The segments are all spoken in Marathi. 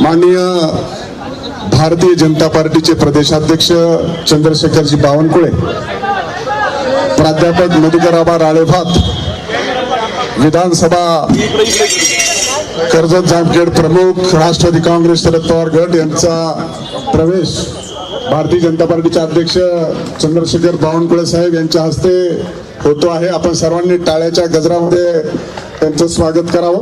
माननीय भारतीय जनता पार्टीचे प्रदेशाध्यक्ष चंद्रशेखरजी बावनकुळे प्राध्यापक मधुकराबा राळेभात विधानसभा कर्जत जामखेड प्रमुख राष्ट्रवादी काँग्रेस शरद पवार गट यांचा प्रवेश भारतीय जनता पार्टीचे अध्यक्ष चंद्रशेखर बावनकुळे साहेब यांच्या हस्ते होतो आहे. आपण सर्वांनी टाळ्याच्या गजरामध्ये त्यांचं स्वागत करावं.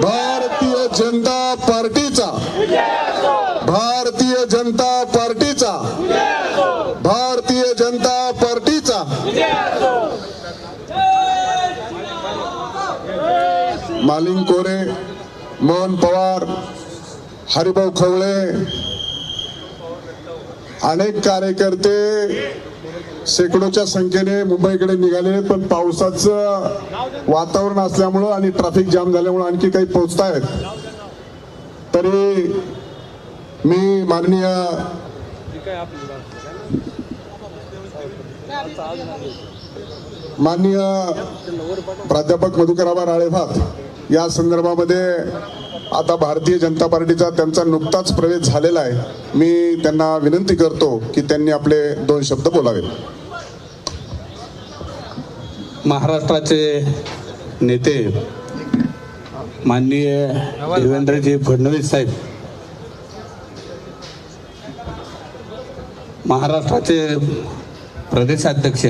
भारतीय जनता पार्टीचा. भारतीय जनता पार्टीचा. भारतीय जनता पार्टीचा. मालिंग कोरे मोहन पवार हरिभाऊ खवळे अनेक कार्यकर्ते शेकडोच्या संख्येने मुंबईकडे निघाले पण पावसाचं वातावरण असल्यामुळं आणि ट्रॅफिक जाम झाल्यामुळं आणखी काही पोहोचतायत. तरी मी माननीय माननीय प्राध्यापक मधुकराबा राळेभात या संदर्भामध्ये आता भारतीय जनता पार्टीचा त्यांचा नुकताच प्रवेश झालेला आहे. मी त्यांना विनंती करतो की त्यांनी आपले दोन शब्द बोलावेत. महाराष्ट्राचे नेते माननीय देवेंद्रजी फडणवीस साहेब महाराष्ट्राचे प्रदेशाध्यक्ष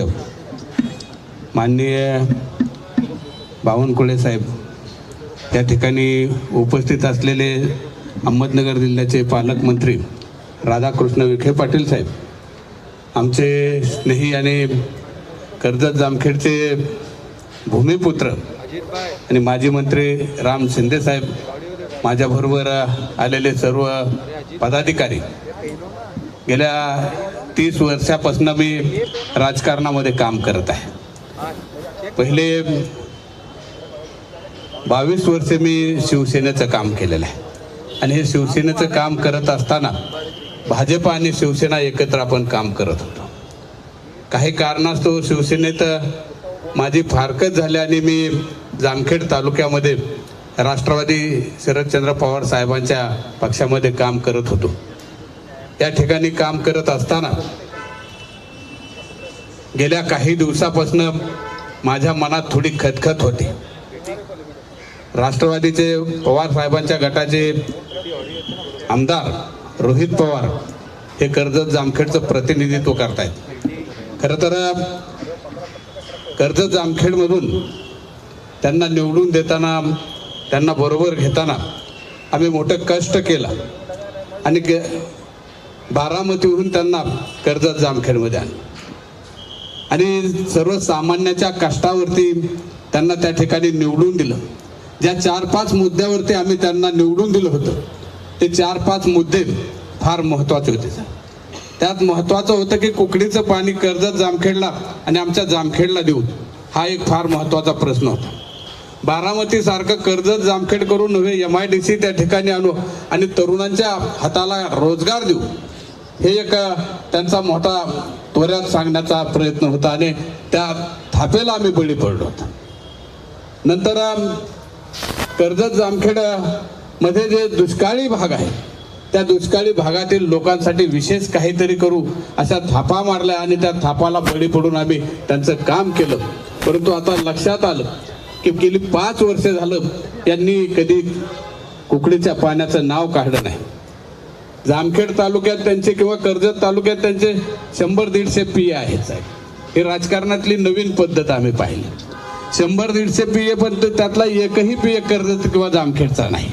माननीय बावनकुळे साहेब या ठिकाणी उपस्थित असलेले अहमदनगर जिल्ह्याचे पालकमंत्री राधाकृष्ण विखे पाटील साहेब आमचे स्नेही आणि कर्जत जामखेडचे भूमिपुत्र आणि माजी मंत्री राम शिंदे साहेब माझ्याबरोबर आलेले सर्व पदाधिकारी. गेल्या तीस वर्षापासून मी राजकारणामध्ये काम करत आहे. पहिले बावीस वर्षे मी शिवसेनेचं काम केलेलं आहे. आणि हे शिवसेनेचं काम करत असताना भाजप आणि शिवसेना एकत्र आपण काम करत होतो. काही कारणास्तव शिवसेनेत माझी फारकत झाली आणि मी जामखेड तालुक्यामध्ये राष्ट्रवादी शरदचंद्र पवार साहेबांच्या पक्षामध्ये काम करत होतो. या ठिकाणी काम करत असताना गेल्या काही दिवसापासून माझ्या मनात थोडी खतखत होती. राष्ट्रवादीचे पवार साहेबांच्या गटाचे आमदार रोहित पवार हे कर्जत जामखेडचं प्रतिनिधित्व करतायत. खरं तर कर्जत जामखेडमधून त्यांना निवडून देताना त्यांना बरोबर घेताना आम्ही मोठं कष्ट केलं आणि गे बारामतीहून त्यांना कर्जत जामखेडमध्ये आणलं. आणि सर्वसामान्याच्या कष्टावरती त्यांना त्या ठिकाणी निवडून दिलं. ज्या चार पाच मुद्द्यावरती आम्ही त्यांना निवडून दिलं होतं ते चार पाच मुद्दे फार महत्त्वाचे होते. त्यात महत्त्वाचं होतं की कुकडीचं पाणी कर्जत जामखेडला आणि आमच्या जामखेडला देऊ हा एक फार महत्त्वाचा प्रश्न होता. बारामती सारखं कर्जत जामखेड करून नव्हे एम आय डी सी त्या ठिकाणी आणू आणि तरुणांच्या हाताला रोजगार देऊ हे एक त्यांचा मोठा त्वऱ्यात सांगण्याचा प्रयत्न होता आणि त्या थापेला आम्ही बळी पडलो होता. नंतर कर्जत जामखेडामध्ये जे दुष्काळी भाग आहे त्या दुष्काळी भागातील लोकांसाठी विशेष काहीतरी करू अशा थापा मारल्या आणि त्या थापाला बळी पडून आम्ही त्यांचं काम केलं. परंतु आता लक्षात आलं की गेली पाच वर्ष झालं यांनी कधी कुकडीच्या पाण्याचं नाव काढलं नाही. जामखेड तालुक्यात त्यांचे किंवा कर्जत तालुक्यात त्यांचे शंभर दीडशे पी आहेत साहेब. ही राजकारणातली नवीन पद्धत आम्ही पाहिली. शंभर दीडशे पी पण त्यातला एकही पी कर्जत किंवा जामखेडचा नाही.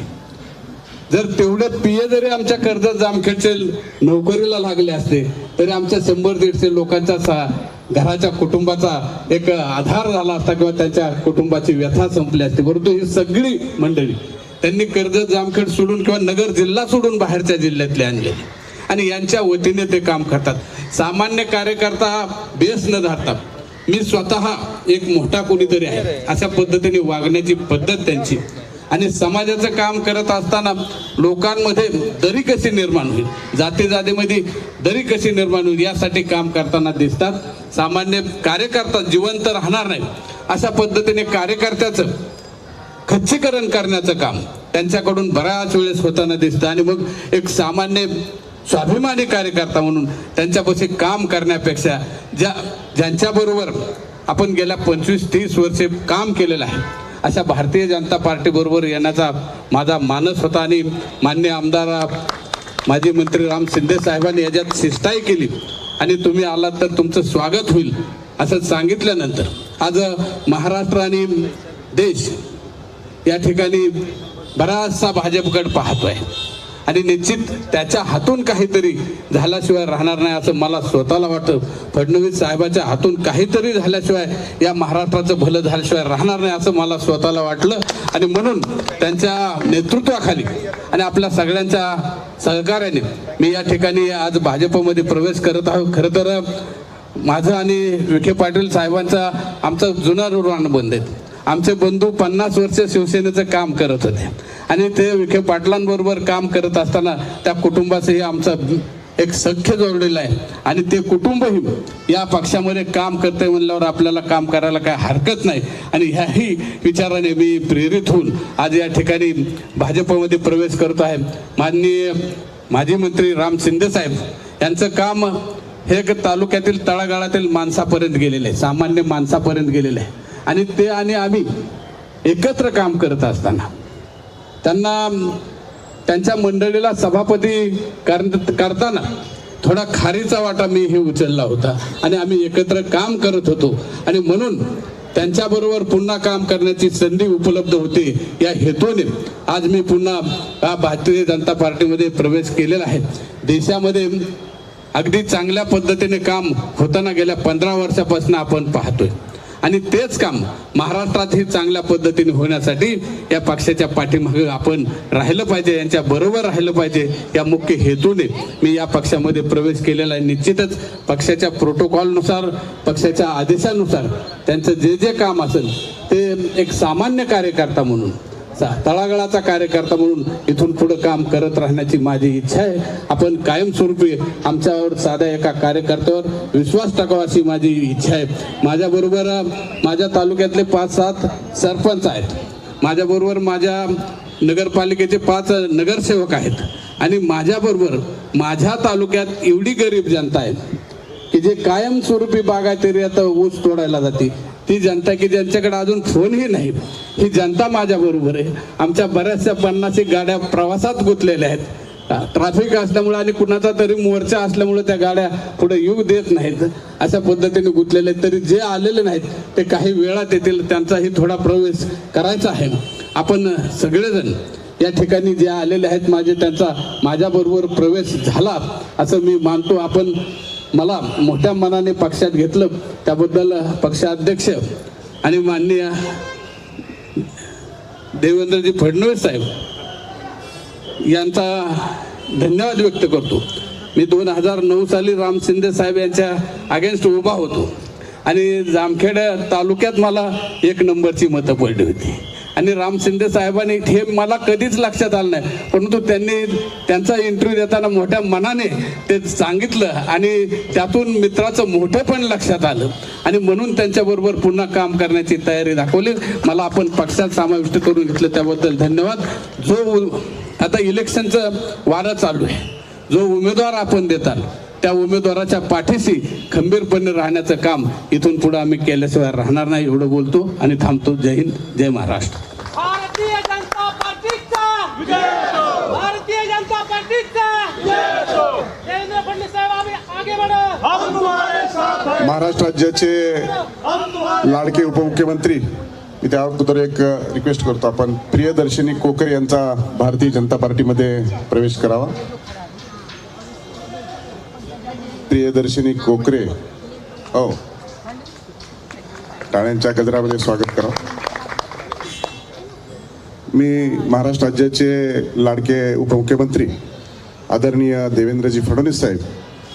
जर तेवढे पिये जरी आमच्या कर्जत जामखेडचे नोकरीला लागले असते तरी आमच्या शंभर दीडशे लोकांच्या सा घराच्या कुटुंबाचा एक आधार झाला असता किंवा त्यांच्या कुटुंबाची व्यथा संपली असते. परंतु ही सगळी मंडळी त्यांनी कर्जत जामखेड सोडून किंवा नगर जिल्हा सोडून बाहेरच्या जिल्ह्यातले आणले. आणि यांच्या वतीने ते काम करतात. सामान्य कार्यकर्ता हा बेस न धरतात मी स्वतः एक मोठा कोणीतरी आहे. अशा पद्धतीने वागण्याची पद्धत त्यांची. आणि समाजाचं काम करत असताना लोकांमध्ये दरी कशी निर्माण होईल? जाती जातीमध्ये दरी कशी निर्माण होईल? यासाठी काम करताना दिसतात. सामान्य कार्यकर्ता जिवंत राहणार नाही. अशा पद्धतीने कार्यकर्त्याचं खच्चीकरण करण्याचं काम त्यांच्याकडून बऱ्याच वेळेस होताना दिसतं. आणि मग एक सामान्य स्वाभिमानी कार्यकर्ता म्हणून त्यांच्यापाशी काम करण्यापेक्षा ज्या ज्यांच्याबरोबर आपण गेल्या पंचवीस तीस वर्षे काम केलेलं आहे अशा भारतीय जनता पार्टीबरोबर येण्याचा माझा मानस होता आणि मान्य आमदार माजी मंत्री राम शिंदे साहेबांनी याच्यात शिष्टाई केली. आणि तुम्ही आलात तर तुमचं स्वागत होईल असं सांगितल्यानंतर आज महाराष्ट्र आणि देश या ठिकाणी बराचसा भाजपकडे पाहतोय. आणि निश्चित त्याच्या हातून काहीतरी झाल्याशिवाय राहणार नाही असं मला स्वतःला वाटतं. फडणवीस साहेबाच्या हातून काहीतरी झाल्याशिवाय या महाराष्ट्राचं भलं झाल्याशिवाय राहणार नाही असं मला स्वतःला वाटलं. आणि म्हणून त्यांच्या नेतृत्वाखाली आणि आपल्या सगळ्यांच्या सहकार्याने मी या ठिकाणी आज भाजपमध्ये प्रवेश करत आहो. खरं तर माझं आणि विखे पाटील साहेबांचा आमचा जुना बंद आहे. आमचे बंधू पन्नास वर्ष शिवसेनेचं काम करत होते. आणि ते विखे पाटलांबरोबर काम करत असताना त्या कुटुंबाचंही आमचं एक सख्य जोडलेलं आहे. आणि ते कुटुंबही या पक्षामध्ये काम करते म्हणल्यावर आपल्याला काम करायला काय हरकत नाही. आणि ह्याही विचाराने मी प्रेरित होऊन आज या ठिकाणी भाजपमध्ये प्रवेश करतो आहे. माननीय माजी मंत्री राम शिंदे साहेब यांचं काम हे एक तालुक्यातील तळागाळातील माणसापर्यंत गेलेले आहे. सामान्य माणसापर्यंत गेलेले आहे. आणि ते आणि आम्ही एकत्र काम करत असताना त्यांना त्यांच्या मंडळीला सभापती कर- करताना थोडा खारीचा वाटा मी हे उचलला होता. आणि आम्ही एकत्र काम करत होतो. आणि म्हणून त्यांच्याबरोबर पुन्हा काम करण्याची संधी उपलब्ध होते. या हेतूने आज मी पुन्हा भारतीय जनता पार्टीमध्ये प्रवेश केलेला आहे. देशामध्ये अगदी चांगल्या पद्धतीने काम होताना गेल्या पंधरा वर्षापासून आपण पाहतोय. आणि तेच काम महाराष्ट्रातही चांगल्या पद्धतीने होण्यासाठी या पक्षाच्या पाठीमागे आपण राहिलं पाहिजे यांच्या बरोबर राहिलं पाहिजे या मुख्य हेतूने मी या पक्षामध्ये प्रवेश केलेला आहे. निश्चितच पक्षाच्या प्रोटोकॉलनुसार पक्षाच्या आदेशानुसार त्यांचं जे जे काम असेल ते एक सामान्य कार्यकर्ता म्हणून चा- तळागाळाचा कार्यकर्ता म्हणून इथून पुढे काम करत राहण्याची माझी इच्छा आहे. आपण कायमस्वरूपी आमच्यावर साध्या एका कार्यकर्त्यावर विश्वास टाकावा अशी माझी इच्छा आहे. माझ्याबरोबर माझ्या तालुक्यातले पाच सात सरपंच आहेत. माझ्याबरोबर माझ्या नगरपालिकेचे पाच नगरसेवक आहेत. आणि माझ्याबरोबर माझ्या तालुक्यात एवढी गरीब जनता आहे की जे कायमस्वरूपी बागायतरी आता ऊस तोडायला जाते. ती जनता की ज्यांच्याकडे अजून फोनही नाही. ही जनता माझ्या बरोबर आहे. आमच्या बऱ्याचशा पन्नास एक गाड्या प्रवासात गुंतलेल्या आहेत. ट्रॅफिक असल्यामुळे आणि कुणाचा तरी मोर्चा असल्यामुळे त्या गाड्या पुढे येऊ देत नाहीत. अशा पद्धतीने गुंतलेले आहेत. तरी जे आलेले नाहीत ते काही वेळात येतील. त्यांचाही थोडा प्रवेश करायचा आहे. आपण सगळेजण या ठिकाणी जे आलेले आहेत माझे त्यांचा माझ्याबरोबर प्रवेश झाला असं मी मानतो. आपण मला मोठ्या मनाने पक्षात घेतलं. त्याबद्दल पक्षाध्यक्ष आणि माननीय देवेंद्रजी फडणवीस साहेब यांचा धन्यवाद व्यक्त करतो. मी दोन हजार नऊ साली राम शिंदे साहेब यांच्या अगेन्स्ट उभा होतो. आणि जामखेड तालुक्यात मला एक नंबरची मतं पडली होती. आणि राम शिंदे साहेबांनी हे मला कधीच लक्षात आलं नाही. परंतु त्यांनी त्यांचा इंटरव्ह्यू देताना मोठ्या मनाने ते सांगितलं आणि त्यातून मित्राचं मोठं पण लक्षात आलं. आणि म्हणून त्यांच्याबरोबर पुन्हा काम करण्याची तयारी दाखवली. मला आपण पक्षात समाविष्ट करून घेतलं त्याबद्दल धन्यवाद. जो आता इलेक्शनचं वारा चालू आहे. जो उमेदवार आपण देताल त्या उमेदवाराच्या पाठीशी खंबीरपणे राहण्याचं काम इथून पुढे आम्ही केल्याशिवाय राहणार नाही एवढं बोलतो. आणि थांबतो. जय हिंद जय महाराष्ट्र भारतीय जनता पार्टीचा भारतीय जनता पार्टीचा देवेंद्र फडणवीस साहेब आम्ही आगे बढ़ो हम तुम्हारे साथ हैं महाराष्ट्र राज्याचे लाडके उपमुख्यमंत्री मी त्या अगोदर एक रिक्वेस्ट करतो आपण. प्रियदर्शिनी कोकर यांचा भारतीय जनता पार्टीमध्ये प्रवेश करावा. प्रियदर्शिनी कोकरे हो. टाळ्यांच्या गजरामध्ये स्वागत करा. मी महाराष्ट्र राज्याचे लाडके उपमुख्यमंत्री आदरणीय देवेंद्रजी फडणवीस साहेब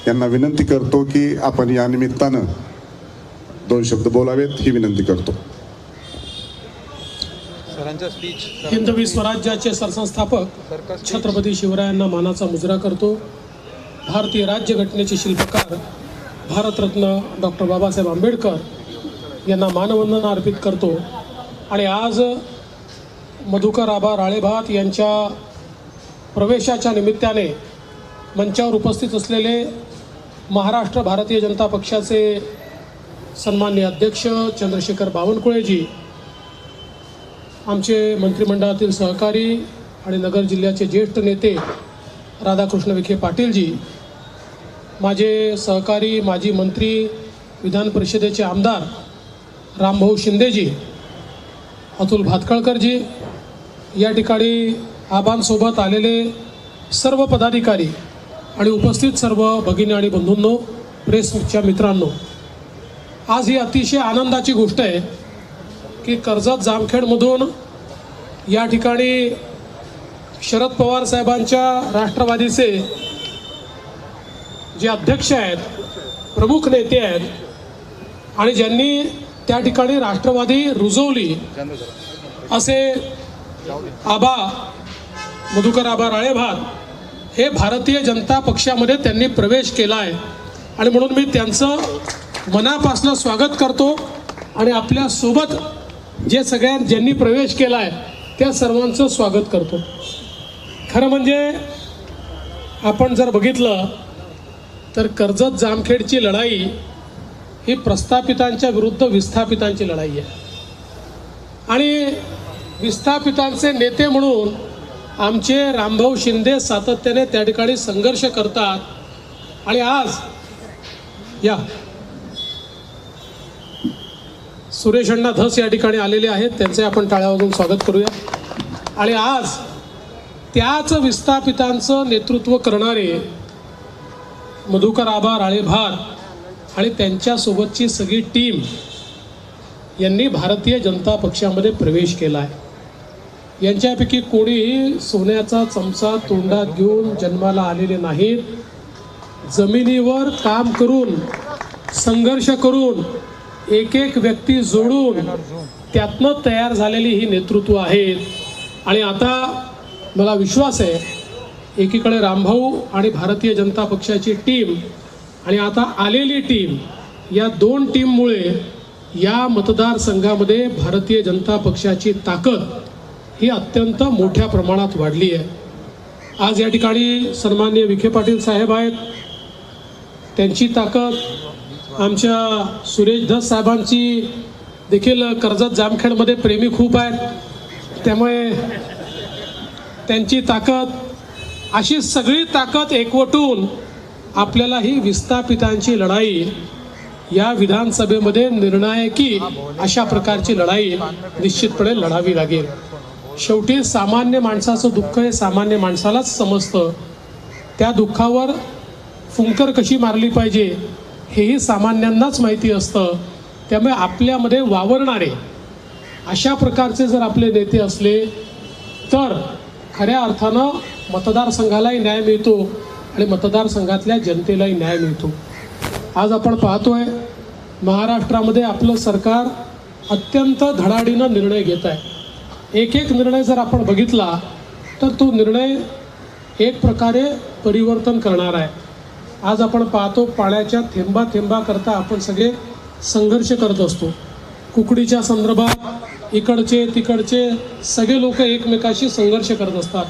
यांना विनंती करतो की आपण या निमित्तानं दोन शब्द बोलावेत ही विनंती करतो. हिंदवी स्वराज्याचे सरसंस्थापक छत्रपती शिवरायांना मानाचा मुजरा करतो. भारतीय राज्यघटनेचे शिल्पकार भारतरत्न डॉक्टर बाबासाहेब आंबेडकर यांना मानवंदना अर्पित करतो. आणि आज मधुकर आबा राळेभात यांच्या प्रवेशाच्या निमित्ताने मंचावर उपस्थित असलेले महाराष्ट्र भारतीय जनता पक्षाचे सन्मान्य अध्यक्ष चंद्रशेखर बावनकुळेजी आमचे मंत्रिमंडळातील सहकारी आणि नगर जिल्ह्याचे ज्येष्ठ नेते राधाकृष्ण विखे पाटीलजी माझे सहकारी माजी मंत्री विधान परिषदेचे आमदार रामभाऊ शिंदेजी अतुल भातखळकरजी या ठिकाणी आबांसोबत आलेले सर्व पदाधिकारी आणि उपस्थित सर्व भगिनी आणि बंधूंनो प्रेसच्या मित्रांनो आज ही अतिशय आनंदाची गोष्ट आहे की कर्जत जामखेडमधून या ठिकाणी शरद पवार साहेबांच्या राष्ट्रवादीचे जे अध्यक्ष आहेत प्रमुख नेते आहेत आणि ज्यांनी त्या ठिकाणी राष्ट्रवादी रुजवली असे आबा मधुकर आबा राळेभात हे भारतीय जनता पक्षामध्ये त्यांनी प्रवेश केला आहे. आणि म्हणून मी त्यांचं मनापासनं स्वागत करतो. आणि आपल्यासोबत जे सगळ्या ज्यांनी प्रवेश केला आहे त्या सर्वांचं स्वागत करतो. खरं म्हणजे आपण जर बघितलं तर कर्जत जामखेडची लढाई ही प्रस्थापितांच्या विरुद्ध विस्थापितांची लढाई आहे. आणि विस्थापितांचे नेते म्हणून आमचे रामभाऊ शिंदे सातत्याने त्या ठिकाणी संघर्ष करतात. आणि आज या. सुरेश अण्णा धस या ठिकाणी आलेले आहेत. त्यांचे आपण टाळ्या वाजून स्वागत करूया. आणि आज त्याच विस्थापितांचं नेतृत्व करणारे मधुकर आबा राळेभार आणि त्यांच्यासोबतची सगळी टीम यांनी भारतीय जनता पक्षामध्ये प्रवेश केला आहे यांच्यापैकी कोणीही सोन्याचा चमचा तोंडात घेऊन जन्माला आलेले नाहीत. जमिनीवर काम करून संघर्ष करून एक एक व्यक्ती जोडून त्यातनं तयार झालेली ही नेतृत्व आहेत. आणि आता मला विश्वास आहे एकीकडे रामभाऊ आणि भारतीय जनता पक्षाची टीम आणि आता आलेली टीम या दोन टीममुळे या मतदारसंघामध्ये भारतीय जनता पक्षाची ताकद ही अत्यंत मोठ्या प्रमाणात वाढली आहे. आज या ठिकाणी सन्मान्य विखे पाटील साहेब आहेत. त्यांची ताकद आमच्या सुरेश धस साहेबांची देखील कर्जत जामखेडमध्ये प्रेमी खूप आहेत. त्यामुळे त्यांची ताकद अशी सगळी ताकद एकवटून आपल्याला ही विस्थापितांची लढाई या विधानसभेमध्ये निर्णायकी अशा प्रकारची लढाई निश्चितपणे लढावी लागेल. शेवटी सामान्य माणसाचं दुःख हे सामान्य माणसालाच समजतं. त्या दुःखावर फुंकर कशी मारली पाहिजे हेही सामान्यांनाच माहिती असतं. त्यामुळे आपल्यामध्ये वावरणारे अशा प्रकारचे जर आपले नेते असले तर खऱ्या अर्थानं मतदारसंघालाही न्याय मिळतो आणि मतदारसंघातल्या जनतेलाही न्याय मिळतो. आज आपण पाहतोय महाराष्ट्रामध्ये आपलं सरकार अत्यंत धडाडीनं निर्णय घेत आहे. एक एक निर्णय जर आपण बघितला तर तो निर्णय एक प्रकारे परिवर्तन करणार आहे. आज आपण पाहतो पाण्याच्या थेंबा थेंबा करता आपण सगळे संघर्ष करत असतो. कुकडीच्या संदर्भात इकडचे तिकडचे सगळे लोक एकमेकाशी संघर्ष करत असतात.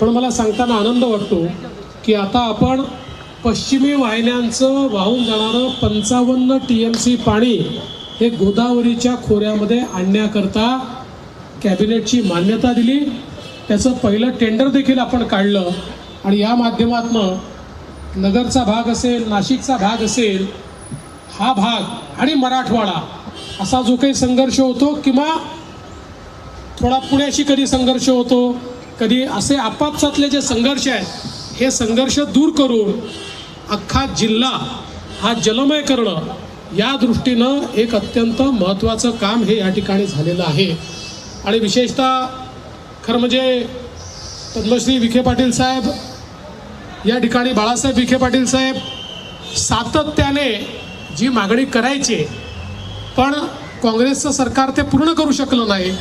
पण मला सांगताना आनंद वाटतो की आता आपण पश्चिमी वाहिन्यांचं वाहून जाणारं पंचावन्न टी एम सी पाणी हे गोदावरीच्या खोऱ्यामध्ये आणण्याकरता कॅबिनेटची मान्यता दिली. त्याचं पहिलं टेंडर देखील आपण काढलं. आणि या माध्यमातून नगरचा भाग असेल नाशिकचा भाग असेल हा भाग आणि मराठवाडा असा जो काही संघर्ष होतो किंवा थोडा पुण्याशी कधी संघर्ष होतो कधी असे आपापसातले जे संघर्ष आहेत हे संघर्ष दूर करून अख्खा जिल्हा हा जलमय करणं या दृष्टीनं एक अत्यंत महत्त्वाचं काम हे या ठिकाणी झालेलं आहे. आणि विशेषतः खरं म्हणजे पद्मश्री विखे पाटील साहेब या ठिकाणी बाळासाहेब विखे पाटील साहेब सातत्याने जी मागणी करायची पण काँग्रेसचं सरकार ते पूर्ण करू शकलं नाही.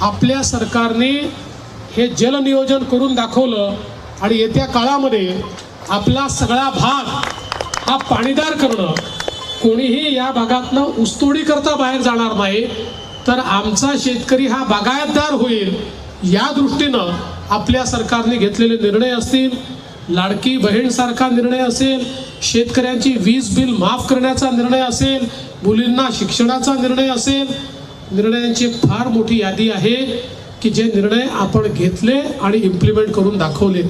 आपल्या सरकारने हे जलनियोजन करून दाखवलं आणि येत्या काळामध्ये आपला सगळा भाग हा पाणीदार करणं. कोणीही या भागातनं ऊसतोडी करता बाहेर जाणार नाही. तर आमचा शेतकरी हा बागायतदार होईल या दृष्टीनं आपल्या सरकारने घेतलेले निर्णय असतील लाडकी बहीणसारखा निर्णय असेल शेतकऱ्यांची वीज बिल माफ करण्याचा निर्णय असेल मुलींना शिक्षणाचा निर्णय असेल निर्णयांची फार मोठी यादी आहे की जे निर्णय आपण घेतले आणि इम्प्लिमेंट करून दाखवले.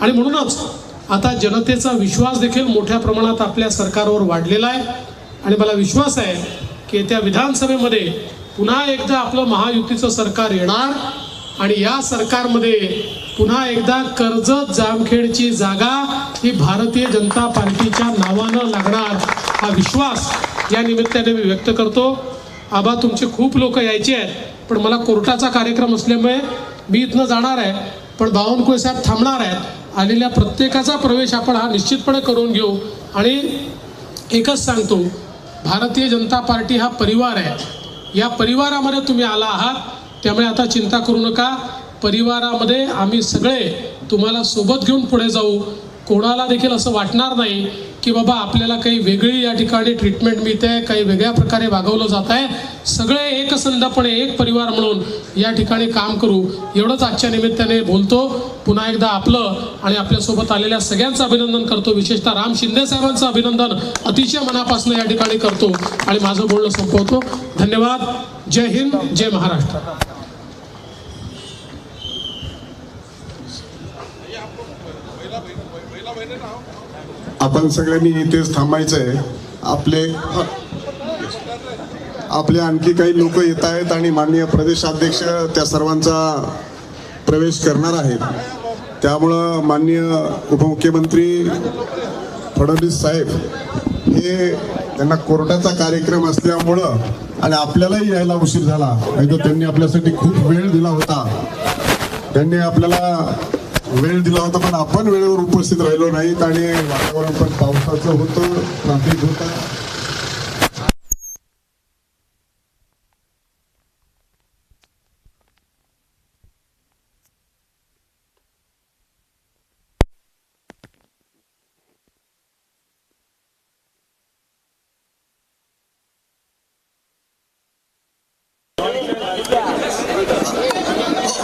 आणि म्हणूनच आता जनतेचा विश्वास देखील मोठ्या प्रमाणात आपल्या सरकारवर वाढलेला आहे. आणि मला विश्वास आहे की येत्या विधानसभेमध्ये पुन्हा एकदा आपलं महायुतीचं सरकार येणार आणि या सरकारमध्ये पुन्हा एकदा कर्जत जामखेडची जागा ही भारतीय जनता पार्टीच्या नावानं लागणार हा विश्वास या निमित्ताने मी व्यक्त करतो. आबा तुमचे खूप लोक यायचे आहेत पण मला कोर्टाचा कार्यक्रम असल्यामुळे मी इथनं जाणार आहे पण बावनकुळे साहेब थांबणार आहेत. आलेल्या प्रत्येकाचा प्रवेश आपण हा निश्चितपणे करून घेऊ. आणि एकच सांगतो भारतीय जनता पार्टी हा परिवार आहे. या परिवारामध्ये तुम्ही आला आहात त्यामुळे आता चिंता करू नका. परिवारामध्ये आम्ही सगळे तुम्हाला सोबत घेऊन पुढे जाऊ. कोणाला देखील असं वाटणार नाही की बाबा आपल्याला काही वेगळी या ठिकाणी ट्रीटमेंट मिळते काही वेगळ्या प्रकारे वागवलं जात आहे. सगळे एकसंधपणे एक परिवार म्हणून या ठिकाणी काम करू. एवढंच आजच्या निमित्ताने बोलतो. पुन्हा एकदा आपलं आणि आपल्यासोबत आलेल्या सगळ्यांचं अभिनंदन करतो. विशेषतः राम शिंदे साहेबांचं अभिनंदन अतिशय मनापासून या ठिकाणी करतो. आणि माझं बोलणं संपवतो. धन्यवाद. जय हिंद. जय महाराष्ट्र. आपण सगळ्यांनी इथेच थांबायचं आहे आपले आपले आणखी काही लोक येत आहेत आणि माननीय प्रदेशाध्यक्ष त्या सर्वांचा प्रवेश करणार आहेत. त्यामुळं माननीय उपमुख्यमंत्री फडणवीस साहेब हे त्यांना कोर्टाचा कार्यक्रम असल्यामुळं आणि आपल्यालाही यायला उशीर झाला. नाही तर त्यांनी आपल्यासाठी खूप वेळ दिला होता. त्यांनी आपल्याला वेळ दिला होता पण आपण वेळेवर उपस्थित राहिलो नाहीत आणि वातावरण पण पावसाचं होतं ट्राफिक होता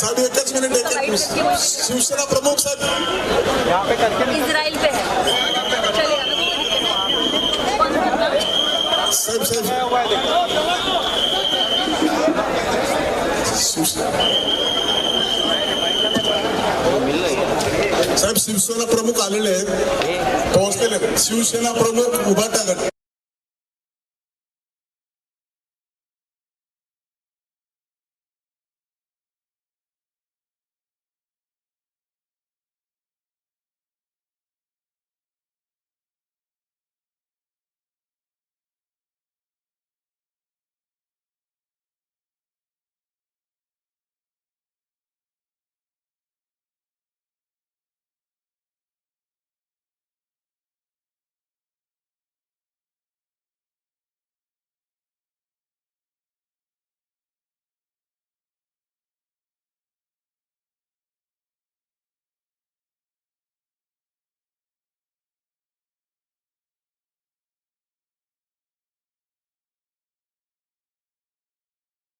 साहेब एकच मिनिट. एक शिवसेना प्रमुख साहेब. इजराइल पे है साहेब साहेब. साहेब शिवसेना प्रमुख आलेले आहेत. पोहोचलेले. शिवसेना प्रमुख उभाटा गट